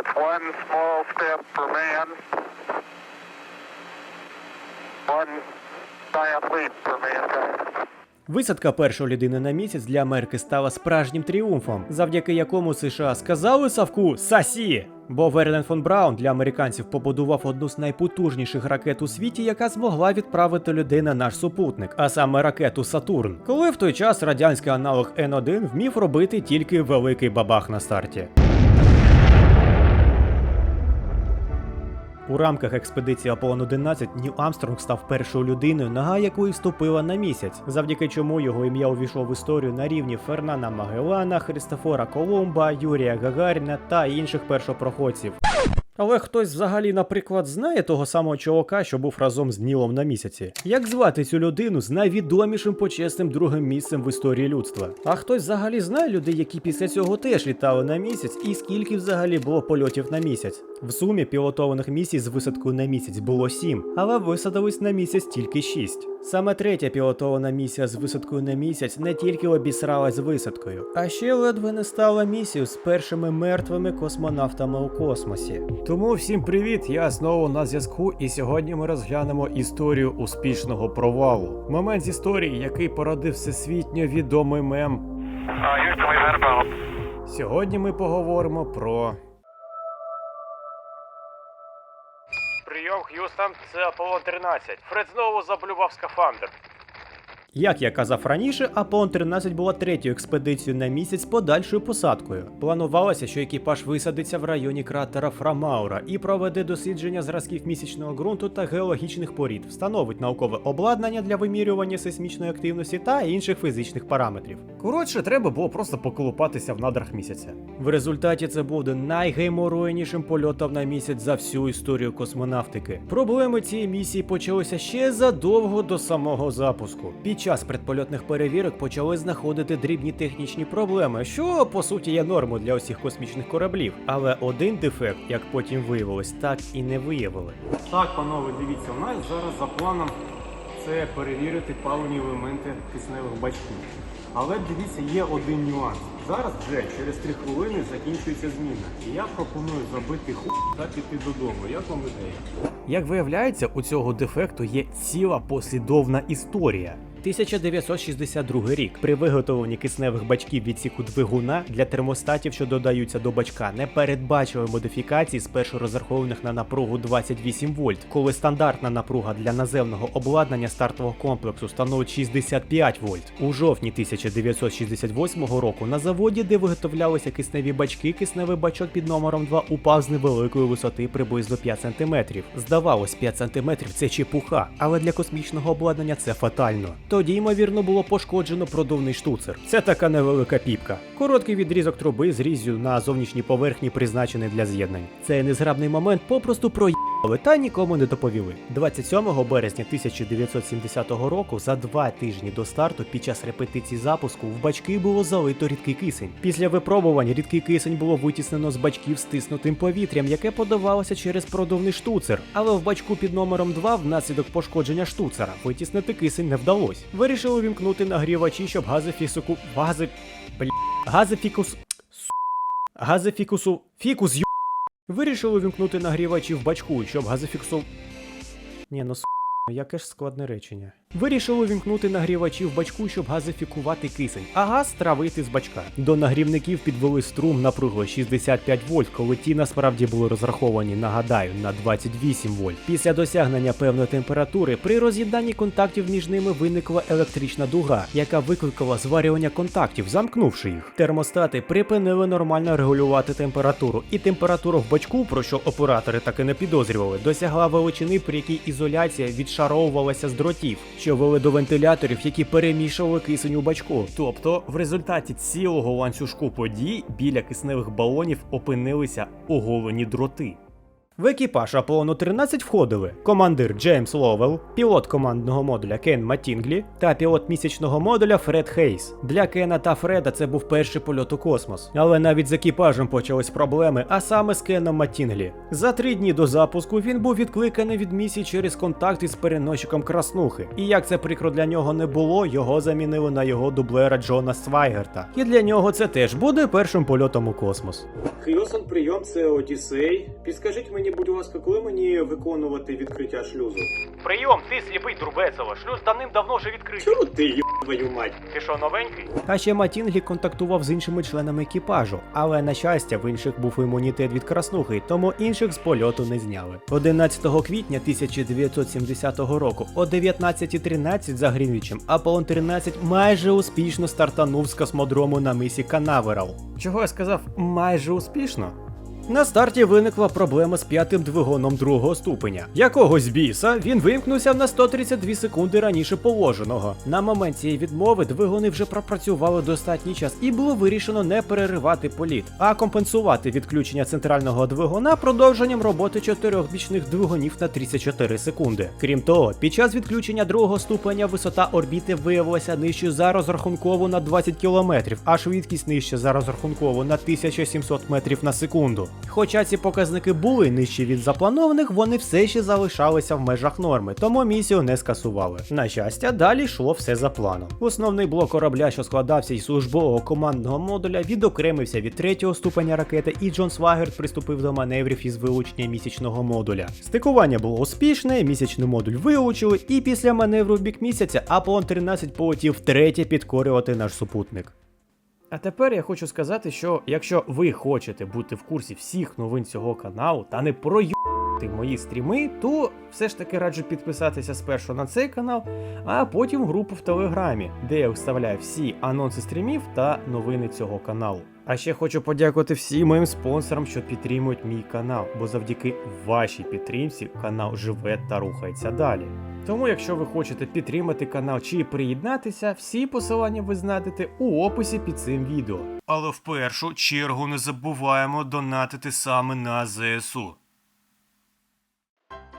It's one small step for man, one giant leap for mankind. Висадка першої людини на місяць для Америки стала справжнім тріумфом, завдяки якому США сказали Савку Сасі. Бо Верлен фон Браун для американців побудував одну з найпотужніших ракет у світі, яка змогла відправити людей на наш супутник, а саме ракету Сатурн. Коли в той час радянський аналог Н1 вмів робити тільки великий бабах на старті. У рамках експедиції Аполлон 11 Ніл Амстронг став першою людиною, нога якої вступила на місяць, завдяки чому його ім'я увійшло в історію на рівні Фернана Магеллана, Христофора Колумба, Юрія Гагаріна та інших першопроходців. Але хтось взагалі, наприклад, знає того самого чувака, що був разом з Нілом на місяці. Як звати цю людину з найвідомішим почесним другим місцем в історії людства? А хтось взагалі знає людей, які після цього теж літали на місяць, і скільки взагалі було польотів на місяць? В сумі пілотованих місій з висадкою на місяць було сім, але висадились на місяць тільки шість. Саме третя пілотована місія з висадкою на місяць не тільки обісралась з висадкою, а ще ледве не стала місією з першими мертвими космонавтами у космосі. Тому всім привіт! Я знову на зв'язку, і сьогодні ми розглянемо історію успішного провалу. Момент з історії, який породив всесвітньо відомий мем. Сьогодні ми поговоримо про. Х'юстон, це Аполлон 13. Фред знову заблював скафандр. Як я казав раніше, Аполлон 13 була третьою експедицією на місяць з подальшою посадкою. Планувалося, що екіпаж висадиться в районі кратера Фрамаура і проведе дослідження зразків місячного ґрунту та геологічних порід, встановить наукове обладнання для вимірювання сейсмічної активності та інших фізичних параметрів. Коротше, треба було просто поколупатися в надрах місяця. В результаті це буде найгейморуйнішим польотом на місяць за всю історію космонавтики. Проблеми цієї місії почалися ще задовго до самого запуску. Під час предпольотних перевірок почали знаходити дрібні технічні проблеми, що по суті є нормою для усіх космічних кораблів. Але один дефект, як потім виявилось, так і не виявили. Так, панове, дивіться, у нас зараз за планом це перевірити паливні елементи кисневих бачків. Але дивіться, є один нюанс. Зараз вже через 3 хвилини закінчується зміна. І я пропоную забити ху та піти додому. Як вам ідея? Як виявляється, у цього дефекту є ціла послідовна історія. 1962 рік при виготовленні кисневих бачків відсіку двигуна для термостатів, що додаються до бачка, не передбачили модифікації спершу розрахованих на напругу 28 вольт, коли стандартна напруга для наземного обладнання стартового комплексу становить 65 вольт. У жовтні 1968 року на заводі, де виготовлялися кисневі бачки, кисневий бачок під номером 2 упав з невеликої висоти приблизно 5 см. Здавалось, 5 см це чепуха, але для космічного обладнання це фатально. Тоді, ймовірно, було пошкоджено продувний штуцер. Це така невелика піпка. Короткий відрізок труби з різю на зовнішній поверхні, призначений для з'єднань. Цей незграбний момент попросту проїхали та нікому не доповіли. 27 березня 1970 року, за два тижні до старту, під час репетиції запуску, в бачки було залито рідкий кисень. Після випробувань рідкий кисень було витіснено з бачків стиснутим повітрям, яке подавалося через продувний штуцер. Але в бачку під номером 2 внаслідок пошкодження штуцера витіснити кисень не вдалося. Вирішили вімкнути нагрівачі, щоб гази фісику. Гази. Бля. Гази фікус. Гази фікусу. Фікус ю. Вирішили вімкнути нагрівачі в бачку, щоб газифіксу. Ні, ну с... яке ж складне речення. Вирішили вімкнути нагрівачі в бачку, щоб газифікувати кисень, а газ травити з бачка. До нагрівників підвели струм напругою 65 вольт, коли ті насправді були розраховані, нагадаю, на 28 вольт. Після досягнення певної температури при роз'єднанні контактів між ними виникла електрична дуга, яка викликала зварювання контактів, замкнувши їх. Термостати припинили нормально регулювати температуру, і температура в бачку, про що оператори так і не підозрювали, досягла величини, при якій ізоляція відшаровувалася з дротів, що вели до вентиляторів, які перемішували кисень у бачку. Тобто, в результаті цілого ланцюжку подій біля кисневих балонів опинилися оголені дроти. В екіпаж Аполлону 13 входили командир Джеймс Ловел, пілот командного модуля Кен Матінглі та пілот місячного модуля Фред Хейс. Для Кена та Фреда це був перший польот у космос. Але навіть з екіпажем почались проблеми, а саме з Кеном Матінглі. За три дні до запуску він був відкликаний від місії через контакт із переносчиком Краснухи. І як це прикро для нього не було, його замінили на його дублера Джона Свайгерта. І для нього це теж буде першим польотом у космос. Хьюсон, прийом, це Одіссей. Підскажіть мені, будь ласка, коли мені виконувати відкриття шлюзу? Прийом, ти сліпий Турбецело. Шлюз давним-давно вже відкритий. Чого ти й твою мать? Ти що, новенький? А ще Матінглі контактував з іншими членами екіпажу, але на щастя в інших був імунітет від краснухи, тому інших з польоту не зняли. 11 квітня 1970 року о 19.13 за Грінвічем Аполлон 13 майже успішно стартанув з космодрому на мисі Канаверал. Чого я сказав майже успішно? На старті виникла проблема з п'ятим двигуном другого ступеня. Якогось біса він вимкнувся на 132 секунди раніше положеного. На момент цієї відмови двигуни вже пропрацювали достатній час і було вирішено не переривати політ, а компенсувати відключення центрального двигуна продовженням роботи чотирьох бічних двигунів на 34 секунди. Крім того, під час відключення другого ступеня висота орбіти виявилася нижчою за розрахункову на 20 км, а швидкість нижче за розрахункову на 1700 метрів на секунду. Хоча ці показники були нижчі від запланованих, вони все ще залишалися в межах норми, тому місію не скасували. На щастя, далі йшло все за планом. Основний блок корабля, що складався із службового командного модуля, відокремився від третього ступеня ракети, і Джон Свагерт приступив до маневрів із вилучення місячного модуля. Стикування було успішне, місячний модуль вилучили, і після маневру в бік місяця Аполлон 13 полетів втретє підкорювати наш супутник. А тепер я хочу сказати, що якщо ви хочете бути в курсі всіх новин цього каналу та не проюбати мої стріми, то все ж таки раджу підписатися спершу на цей канал, а потім групу в Телеграмі, де я вставляю всі анонси стрімів та новини цього каналу. А ще хочу подякувати всім моїм спонсорам, що підтримують мій канал, бо завдяки вашій підтримці канал живе та рухається далі. Тому, якщо ви хочете підтримати канал чи приєднатися, всі посилання ви знайдете у описі під цим відео. Але в першу чергу не забуваємо донатити саме на ЗСУ.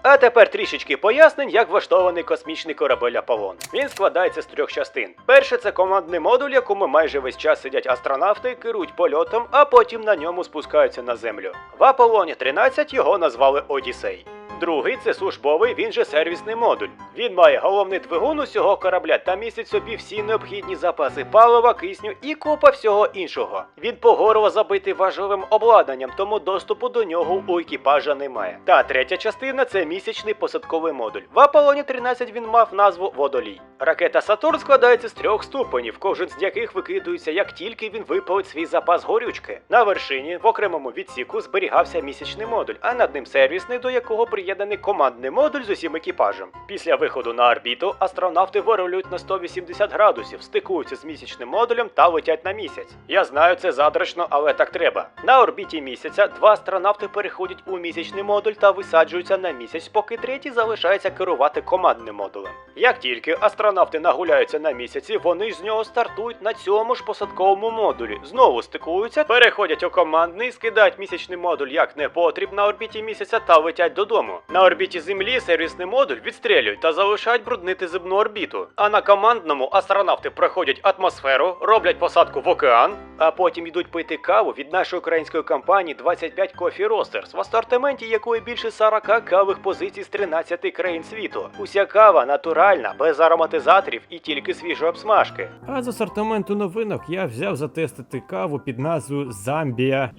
А тепер трішечки пояснень, як влаштований космічний корабель Аполлон. Він складається з трьох частин. Перше це командний модуль, якому майже весь час сидять астронавти, керують польотом, а потім на ньому спускаються на землю. В Аполлоні 13 його назвали Одіссей. Другий це службовий, він же сервісний модуль. Він має головний двигун усього корабля та містить собі всі необхідні запаси палива, кисню і купа всього іншого. Він по горло забитий важливим обладнанням, тому доступу до нього у екіпажа немає. Та третя частина це місячний посадковий модуль. В Аполлоні 13 він мав назву Водолій. Ракета Сатурн складається з трьох ступенів, кожен з яких викидується, як тільки він випалить свій запас горючки. На вершині в окремому відсіку зберігався місячний модуль, а над ним сервісний, до якого приєднаний командний модуль з усім екіпажем. Після виходу на орбіту астронавти вирулюють на 180 градусів, стикуються з місячним модулем та летять на місяць. Я знаю, це задрачно, але так треба. На орбіті місяця два астронавти переходять у місячний модуль та висаджуються на місяць, поки третій залишається керувати командним модулем. Як тільки астронавти нагуляються на місяці, вони з нього стартують на цьому ж посадковому модулі, знову стикуються, переходять у командний, скидають місячний модуль як непотріб на орбіті місяця та летять додому. На орбіті Землі сервісний модуль відстрілюють та залишають бруднити земну орбіту. А на командному астронавти проходять атмосферу, роблять посадку в океан, а потім йдуть пити каву від нашої української компанії 25 Coffee Roasters, в асортименті якої більше 40 кавих позицій з 13 країн світу. Уся кава натуральна, без ароматизаторів і тільки свіжої обсмажки. А з асортименту новинок я взяв затестити каву під назвою Замбія.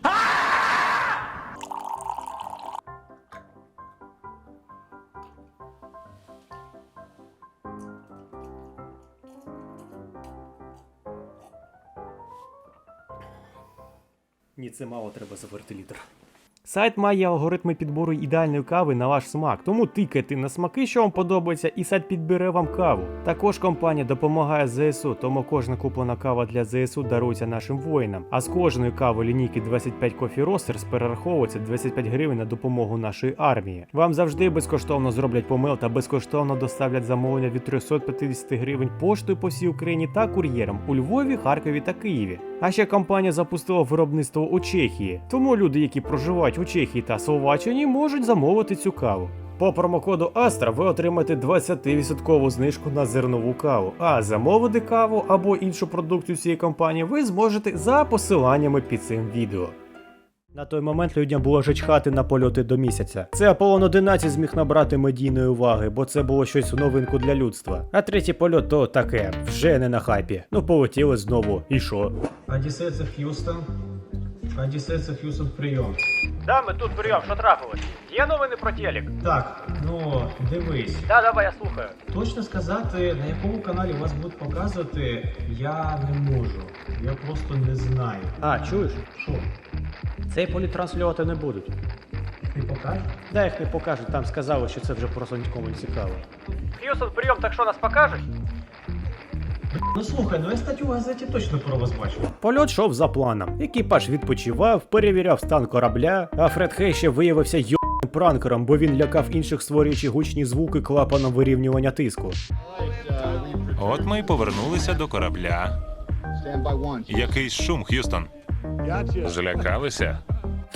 Це мало треба заверти літр. Сайт має алгоритми підбору ідеальної кави на ваш смак, тому тикайте на смаки, що вам подобається, і сайт підбере вам каву. Також компанія допомагає ЗСУ, тому кожна куплена кава для ЗСУ дарується нашим воїнам. А з кожної кави лінійки 25 Coffee Roasters перераховується 25 гривень на допомогу нашої армії. Вам завжди безкоштовно зроблять помил та безкоштовно доставлять замовлення від 350 гривень поштою по всій Україні та кур'єром у Львові, Харкові та Києві. А ще компанія запустила виробництво у Чехії. Тому люди, які проживають у у Чехії та Словаччині можуть замовити цю каву. По промокоду Astra ви отримаєте 20% знижку на зернову каву, а замовити каву або іншу продукцію цієї компанії ви зможете за посиланнями під цим відео. На той момент людям було вже чхати на польоти до місяця. Це Аполлон 11 зміг набрати медійної уваги, бо це було щось в новинку для людства. А третій польот то таке, вже не на хайпі. Ну полетіли знову. І що? Одіссей це Х'юстон. Одіссей це Х'юстон прийом. Да, ми тут прийом, що трапилось? Є новини про телек? Так, ну дивись. Да, давай, я слухаю. Точно сказати, на якому каналі вас будуть показувати, я не можу. Я просто не знаю. А, чуєш? Що? Цей політ транслювати не будуть. Не покажеш? Дай їх не покажуть, там сказали, що це вже просто нікому не цікаво. Х'юстон, прийом, так що нас покажуть? Ну слухай, ну я статтю в газеті точно про вас бачив. Польот йшов за планом. Екіпаж відпочивав, перевіряв стан корабля, а Фред Хей ще виявився йобним пранкером, бо він лякав інших, створюючи гучні звуки клапаном вирівнювання тиску. От ми й повернулися до корабля. Якийсь шум, Х'юстон. Злякалися?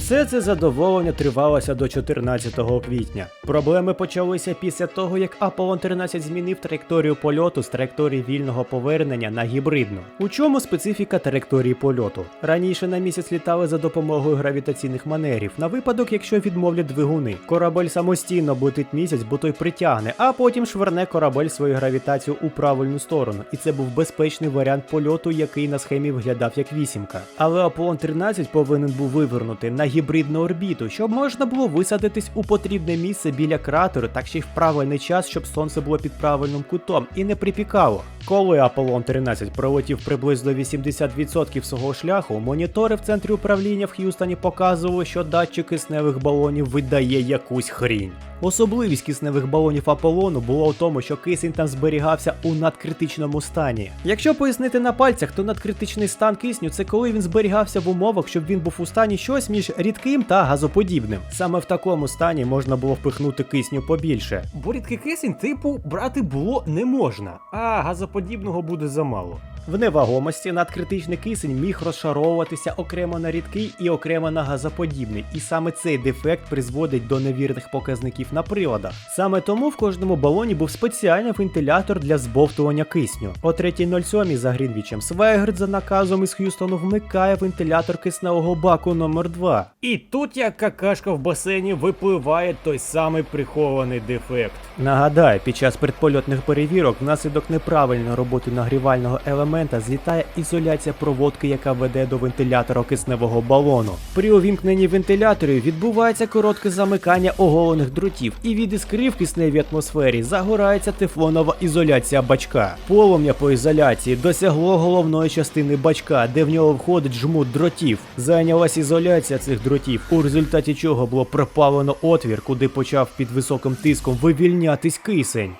Все це задоволення тривалося до 14 квітня. Проблеми почалися після того, як Аполлон 13 змінив траєкторію польоту з траєкторії вільного повернення на гібридну. У чому специфіка траєкторії польоту? Раніше на місяць літали за допомогою гравітаційних манерів, на випадок, якщо відмовлять двигуни. Корабель самостійно облетить місяць, бо той притягне, а потім шверне корабель свою гравітацію у правильну сторону. І це був безпечний варіант польоту, який на схемі виглядав як вісімка. Але Аполлон 13 повинен був вивернути на гібридну орбіту, щоб можна було висадитись у потрібне місце біля кратеру, так ще й в правильний час, щоб сонце було під правильним кутом і не припікало. Коли Аполлон 13 пролетів приблизно 80% свого шляху, монітори в центрі управління в Х'юстоні показували, що датчик кисневих балонів видає якусь хрінь. Особливість кисневих балонів Аполлону було в тому, що кисень там зберігався у надкритичному стані. Якщо пояснити на пальцях, то надкритичний стан кисню це коли він зберігався в умовах, щоб він був у стані щось між рідким та газоподібним. Саме в такому стані можна було впихнути кисню побільше. Бо рідкий кисень, типу, брати було не можна, а газоподібного буде замало. В невагомості надкритичний кисень міг розшаровуватися окремо на рідкий і окремо на газоподібний, і саме цей дефект призводить до невірних показників на приладах. Саме тому в кожному балоні був спеціальний вентилятор для збовтування кисню. О 3.07 за Грінвічем Свегерт за наказом із Х'юстону вмикає вентилятор кисневого баку номер 2 І тут як какашка в басейні випливає той самий прихований дефект. Нагадаю, під час предпольотних перевірок внаслідок неправильної роботи нагрівального елемента злітає ізоляція проводки, яка веде до вентилятора кисневого балону. При увімкненні вентиляторів відбувається коротке замикання оголених дротів, і від іскри в кисневій атмосфері загорається тефлонова ізоляція бачка. Полум'я по ізоляції досягло головної частини бачка, де в нього входить жмут дротів. Зайнялась ізоляція цих дротів, у результаті чого було пропалено отвір, куди почав під високим тиском вивільнятись кисень.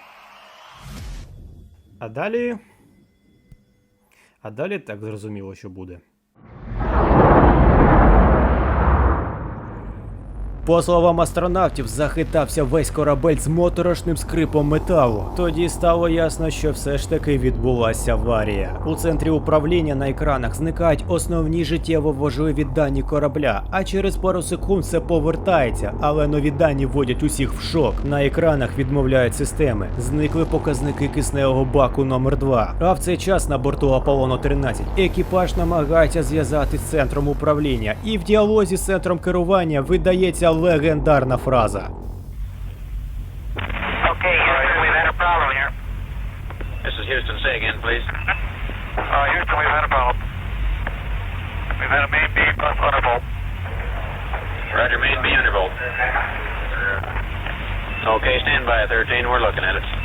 А далі. А далі так зрозуміло, що буде. По словам астронавтів, захитався весь корабель з моторошним скрипом металу. Тоді стало ясно, що все ж таки відбулася аварія. У центрі управління на екранах зникають основні життєво важливі дані корабля, а через пару секунд все повертається, але нові дані вводять усіх в шок. На екранах відмовляють системи. Зникли показники кисневого баку номер 2 А в цей час на борту Аполлону 13 екіпаж намагається зв'язати з центром управління, і в діалозі з центром керування видається легендарна фраза. Okay, Houston, we've had a problem here. This is Houston. Say again, please. Uh, Houston, we've had a problem. We've had a main beam plus undervolt. Roger, main B undervolt. Okay, stand by, 13. We're looking at it.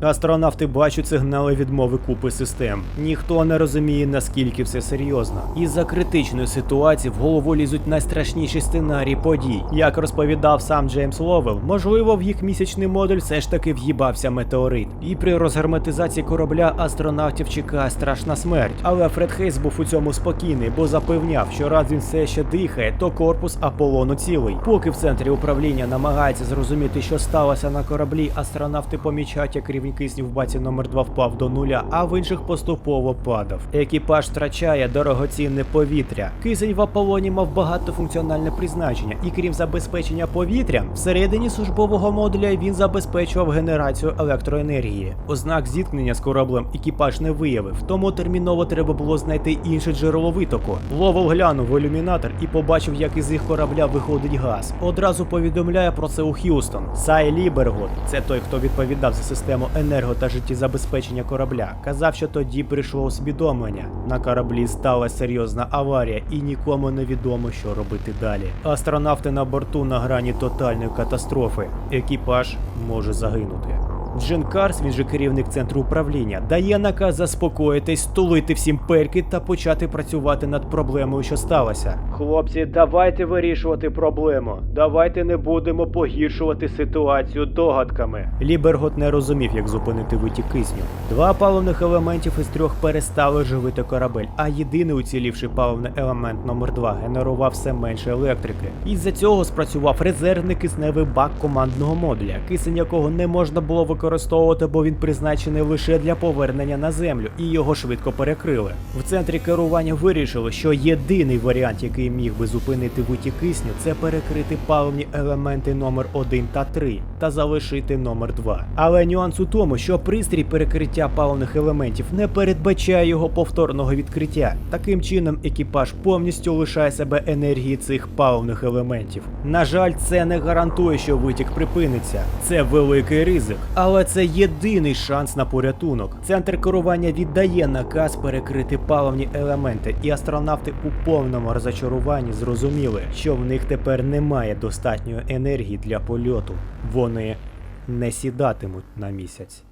Астронавти бачать сигнали відмови купи систем. Ніхто не розуміє, наскільки все серйозно. Із-за критичної ситуації в голову лізуть найстрашніші сценарії подій. Як розповідав сам Джеймс Ловел, можливо, в їх місячний модуль все ж таки в'їбався метеорит. І при розгерметизації корабля астронавтів чекає страшна смерть. Але Фред Хейс був у цьому спокійний, бо запевняв, що раз він все ще дихає, то корпус Аполлону цілий. Поки в центрі управління намагається зрозуміти, що сталося на кораблі, астронавти помічають, як рівні рівень кисню в баці номер 2 впав до нуля, а в інших поступово падав. Екіпаж втрачає дорогоцінне повітря. Кисень в Аполлоні мав багатофункціональне призначення, і крім забезпечення повітрям, всередині службового модуля він забезпечував генерацію електроенергії. Ознак зіткнення з кораблем екіпаж не виявив, тому терміново треба було знайти інше джерело витоку. Ловов глянув ілюмінатор і побачив, як із їх корабля виходить газ. Одразу повідомляє про це у Х'юстон. Сай Лібергот, це той, хто відповідав за систему енерго та життєзабезпечення корабля, казав, що тоді прийшло усвідомлення. На кораблі стала серйозна аварія, і нікому не відомо, що робити далі. Астронавти на борту на грані тотальної катастрофи. Екіпаж може загинути. Джин Карс, він же керівник центру управління, дає наказ заспокоїтись, стулити всім перки та почати працювати над проблемою, що сталося. Хлопці, давайте вирішувати проблему. Давайте не будемо погіршувати ситуацію догадками. Лібергот не розумів, як зупинити витік кисню. Два паливних елементів із трьох перестали живити корабель, а єдиний уцілівший паливний елемент номер 2 генерував все менше електрики. Із-за цього спрацював резервний кисневий бак командного модуля, кисень якого не можна було використовувати, бо він призначений лише для повернення на землю, і його швидко перекрили. В центрі керування вирішили, що єдиний варіант, який міг би зупинити витік кисню, це перекрити паливні елементи номер 1 та 3 та залишити номер 2. Але нюанс у тому, що пристрій перекриття паливних елементів не передбачає його повторного відкриття. Таким чином, екіпаж повністю лишає себе енергії цих паливних елементів. На жаль, це не гарантує, що витік припиниться. Це великий ризик, але це єдиний шанс на порятунок. Центр керування віддає наказ перекрити паливні елементи, і астронавти у повному розочаруванні зрозуміли, що в них тепер немає достатньої енергії для польоту. Вони не сідатимуть на місяць.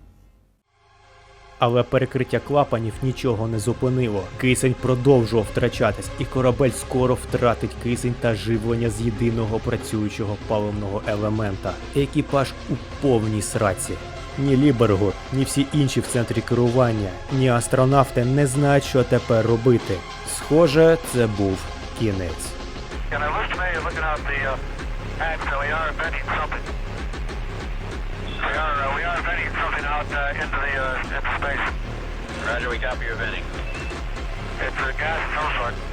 Але перекриття клапанів нічого не зупинило. Кисень продовжував втрачатись, і корабель скоро втратить кисень та живлення з єдиного працюючого паливного елемента. Екіпаж у повній сраці. Ні Лібергот, ні всі інші в центрі керування, ні астронавти не знають, що тепер робити. Схоже, це був кінець. Uh, uh, uh, uh. Roger. It's a gas of some sort.